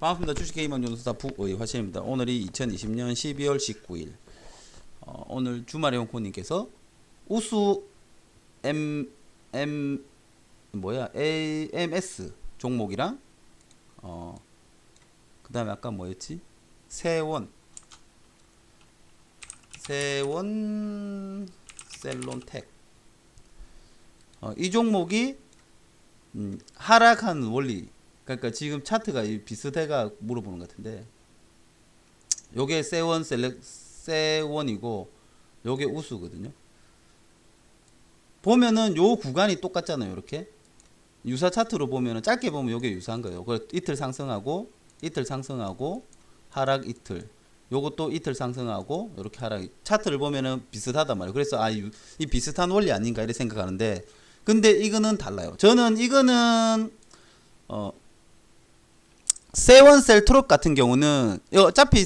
반갑습니다. 주식게임원 연구사 북의 화신입니다. 오늘이 2020년 12월 19일. 어, 오늘 주말에 홍코님께서 우수 M M 뭐야 AMS 종목이랑 어 그다음에 아까 뭐였지? 세원 세원 셀론텍 어, 이 종목이 음, 하락한 원리 그러니까 지금 차트가 이 비슷해가 물어보는 것 같은데 요게 세원 셀렉 세원이고 요게 우수거든요. 보면은 요 구간이 똑같잖아요. 이렇게 유사 차트로 보면은 짧게 보면 요게 유사한 거예요. 그 이틀 상승하고 이틀 상승하고 하락 이틀. 요것도 이틀 상승하고 이렇게 하락. 차트를 보면은 비슷하단 말이에요. 그래서 아이 비슷한 원리 아닌가 이렇게 생각하는데 근데 이거는 달라요. 저는 이거는 어 세원셀트롭 같은 경우는 어차피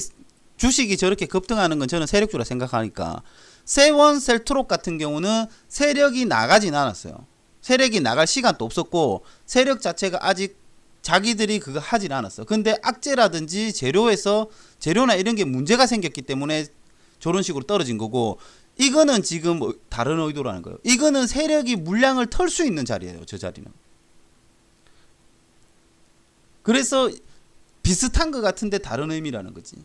주식이 저렇게 급등하는 건 저는 세력주라 생각하니까 세원셀트롭 같은 경우는 세력이 나가진 않았어요. 세력이 나갈 시간도 없었고 세력 자체가 아직 자기들이 그거 하진 않았어. 근데 악재라든지 재료에서 재료나 이런 게 문제가 생겼기 때문에 저런 식으로 떨어진 거고 이거는 지금 어- 다른 의도라는 거예요. 이거는 세력이 물량을 털 수 있는 자리예요. 저 자리는. 그래서 비슷한 것 같은데 다른 의미라는 거지.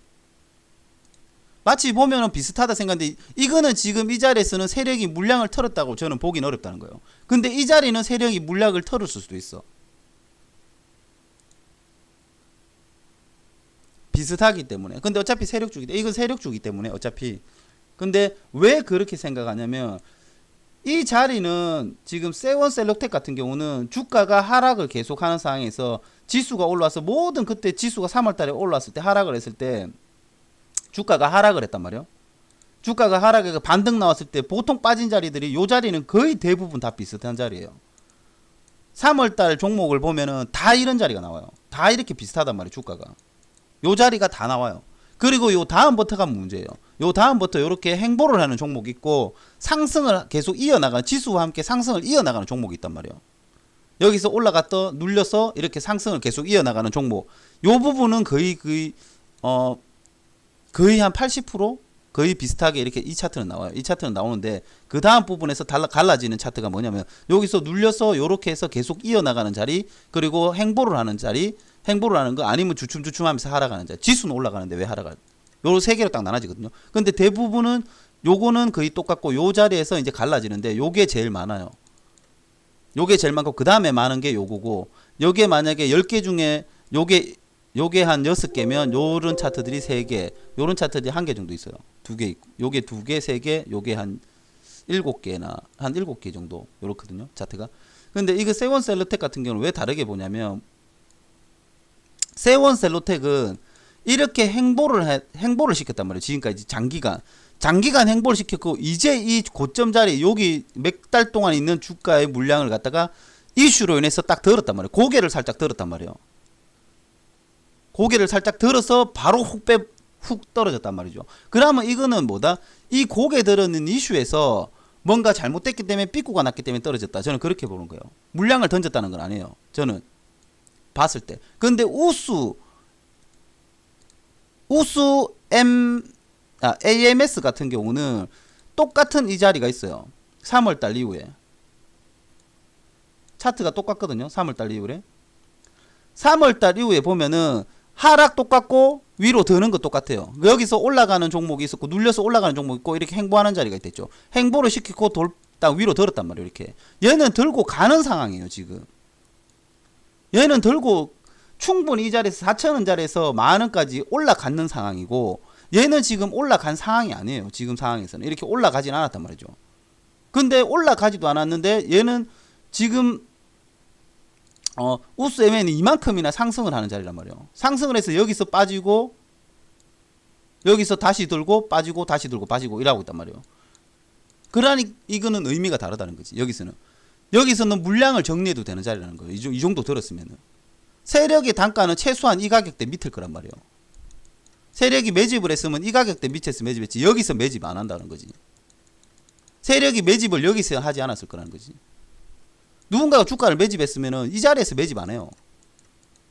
마치 보면은 비슷하다 생각하는데 이거는 지금 이 자리에서는 세력이 물량을 털었다고 저는 보긴 어렵다는 거예요. 근데 이 자리는 세력이 물량을 털었을 수도 있어. 비슷하기 때문에. 근데 어차피 세력주기 때 이건 세력주기 때문에 어차피. 근데 왜 그렇게 생각하냐면 이 자리는 지금 세원 셀렉텍 같은 경우는 주가가 하락을 계속하는 상황에서 지수가 올라와서 모든 그때 지수가 3월달에 올라왔을 때 하락을 했을 때 주가가 하락을 했단 말이에요. 주가가 하락해서 반등 나왔을 때 보통 빠진 자리들이 요 자리는 거의 대부분 다 비슷한 자리예요. 3월달 종목을 보면은 다 이런 자리가 나와요. 다 이렇게 비슷하단 말이에요. 주가가. 요 자리가 다 나와요. 그리고 요 다음부터가 문제예요. 요 다음부터 이렇게 행보를 하는 종목이 있고 상승을 계속 이어나가는 지수와 함께 상승을 이어나가는 종목이 있단 말이에요. 여기서 올라갔다 눌려서 이렇게 상승을 계속 이어나가는 종목. 요 부분은 거의 거의 어 거의 한 80% 거의 비슷하게 이렇게 이 차트는 나와요. 이 차트는 나오는데 그 다음 부분에서 달라 갈라지는 차트가 뭐냐면 여기서 눌려서 요렇게 해서 계속 이어나가는 자리 그리고 행보를 하는 자리 행보를 하는 거 아니면 주춤주춤하면서 하락하는 자리 지수는 올라가는데 왜 하락할 요 세 개로 딱 나눠지거든요. 근데 대부분은 요거는 거의 똑같고 요 자리에서 이제 갈라지는데 요게 제일 많아요. 요게 제일 많고 그 다음에 많은 게 요거고 요게 만약에 10개 중에 요게 요게 한 6개면 요런 차트들이 3개 요런 차트들이 한 개 정도 있어요. 두 개 있고 요게 두 개, 세 개, 요게 한 일곱 개나 한 일곱 개 정도 요렇거든요. 차트가. 근데 이거 세원 셀로텍 같은 경우는 왜 다르게 보냐면 세원 셀로텍은 이렇게 행보를 해, 행보를 시켰단 말이에요. 지금까지 장기간 장기간 행보를 시켰고 이제 이 고점 자리 여기 몇 달 동안 있는 주가의 물량을 갖다가 이슈로 인해서 딱 들었단 말이에요. 고개를 살짝 들었단 말이에요. 고개를 살짝 들어서 바로 훅 빼, 훅 떨어졌단 말이죠. 그러면 이거는 뭐다? 이 고개 들었는 이슈에서 뭔가 잘못됐기 때문에 삐꾸가 났기 때문에 떨어졌다. 저는 그렇게 보는 거예요. 물량을 던졌다는 건 아니에요. 저는 봤을 때. 근데 우수 우수 M 아, AMS 같은 경우는 똑같은 이 자리가 있어요. 3월 달 이후에. 차트가 똑같거든요. 3월 달 이후에. 3월 달 이후에 보면은 하락 똑같고 위로 드는 것 똑같아요. 여기서 올라가는 종목이 있었고 눌려서 올라가는 종목이 있고 이렇게 행보하는 자리가 있댔죠. 행보를 시키고 돌, 딱 위로 들었단 말이에요. 이렇게. 얘는 들고 가는 상황이에요. 지금. 얘는 들고 충분히 이 자리에서 4천원 자리에서 만원까지 올라가는 상황이고 얘는 지금 올라간 상황이 아니에요. 지금 상황에서는. 이렇게 올라가진 않았단 말이죠. 근데 올라가지도 않았는데 얘는 지금 어, 우스 MN이 이만큼이나 상승을 하는 자리란 말이에요. 상승을 해서 여기서 빠지고 여기서 다시 들고 빠지고 다시 들고 빠지고 이러고 있단 말이에요. 그러니 이거는 의미가 다르다는 거지. 여기서는 여기서는 물량을 정리해도 되는 자리라는 거예요. 이, 정- 이 정도 들었으면은 세력의 단가는 최소한 이 가격대 밑일 거란 말이에요. 세력이 매집을 했으면 이 가격대 밑에서 매집했지 여기서 매집 안 한다는 거지. 세력이 매집을 여기서 하지 않았을 거라는 거지. 누군가가 주가를 매집했으면은 이 자리에서 매집 안 해요.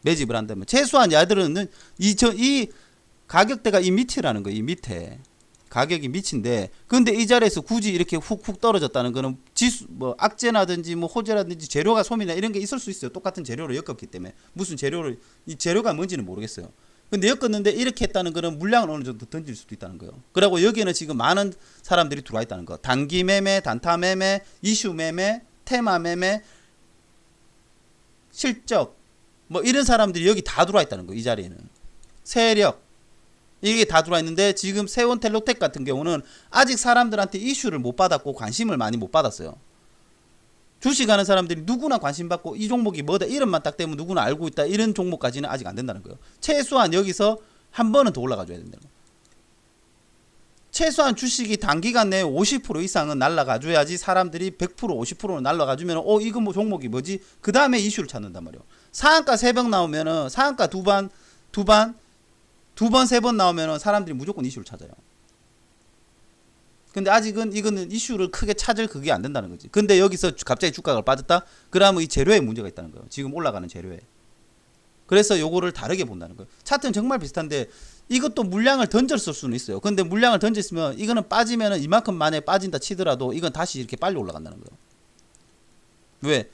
매집을 한다면 최소한 얘들은 이 저 이 가격대가 이 밑이라는 거예요. 이 밑에 가격이 밑인데 근데 이 자리에서 굳이 이렇게 훅훅 떨어졌다는 거는 지수 뭐 악재라든지 뭐 호재라든지 재료가 소미나 이런 게 있을 수 있어요. 똑같은 재료를 엮었기 때문에 무슨 재료를 이 재료가 뭔지는 모르겠어요. 근데 엮었는데 이렇게 했다는 거는 물량을 어느 정도 던질 수도 있다는 거예요. 그리고 여기에는 지금 많은 사람들이 들어와 있다는 거. 단기 매매, 단타 매매, 이슈 매매, 테마 매매, 실적 뭐 이런 사람들이 여기 다 들어와 있다는 거. 이 자리에는 세력 이게 다 들어와 있는데 지금 세원 텔로텍 같은 경우는 아직 사람들한테 이슈를 못 받았고 관심을 많이 못 받았어요. 주식하는 사람들이 누구나 관심 받고 이 종목이 뭐다 이름만 딱 되면 누구나 알고 있다 이런 종목까지는 아직 안 된다는 거예요. 최소한 여기서 한 번은 더 올라가 줘야 된다는 거예요. 최소한 주식이 단기간 내에 50% 이상은 날라가 줘야지 사람들이 100% 50%는 날라가 주면 어 이거 뭐 종목이 뭐지? 그 다음에 이슈를 찾는단 말이에요. 상한가 세번 나오면은 상한가 두 번, 두 번, 두 번, 세 번 나오면은 사람들이 무조건 이슈를 찾아요. 근데 아직은 이거는 이슈를 크게 찾을 그게 안 된다는 거지. 근데 여기서 주- 갑자기 주가가 빠졌다? 그러면 이 재료에 문제가 있다는 거예요. 지금 올라가는 재료에. 그래서 요거를 다르게 본다는 거예요. 차트는 정말 비슷한데 이것도 물량을 던졌을 수는 있어요. 근데 물량을 던졌으면 이거는 빠지면은 이만큼 만에 빠진다 치더라도 이건 다시 이렇게 빨리 올라간다는 거예요. 왜?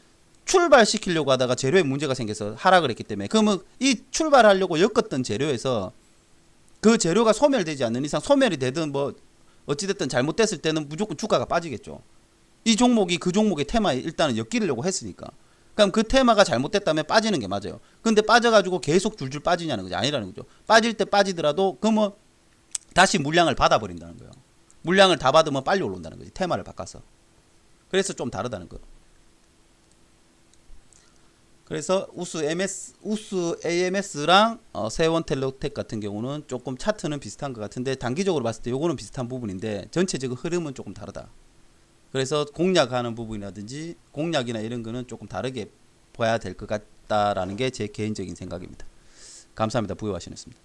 출발시키려고 하다가 재료에 문제가 생겨서 하락을 했기 때문에 그러면 이 출발하려고 엮었던 재료에서 그 재료가 소멸되지 않는 이상 소멸이 되든 뭐 어찌됐든 잘못됐을 때는 무조건 주가가 빠지겠죠. 이 종목이 그 종목의 테마에 일단은 엮이려고 했으니까. 그럼 그 테마가 잘못됐다면 빠지는 게 맞아요. 근데 빠져가지고 계속 줄줄 빠지냐는 거죠. 아니라는 거죠. 빠질 때 빠지더라도 그러면 다시 물량을 받아버린다는 거예요. 물량을 다 받으면 빨리 올라온다는 거지. 테마를 바꿔서. 그래서 좀 다르다는 거예요. 그래서 우수 MS, 우수 AMS랑 어, 세원 텔로텍 같은 경우는 조금 차트는 비슷한 것 같은데 단기적으로 봤을 때 요거는 비슷한 부분인데 전체적인 흐름은 조금 다르다. 그래서 공략하는 부분이라든지 공략이나 이런 거는 조금 다르게 봐야 될 것 같다라는 게 제 개인적인 생각입니다. 감사합니다. 부여하시겠습니다.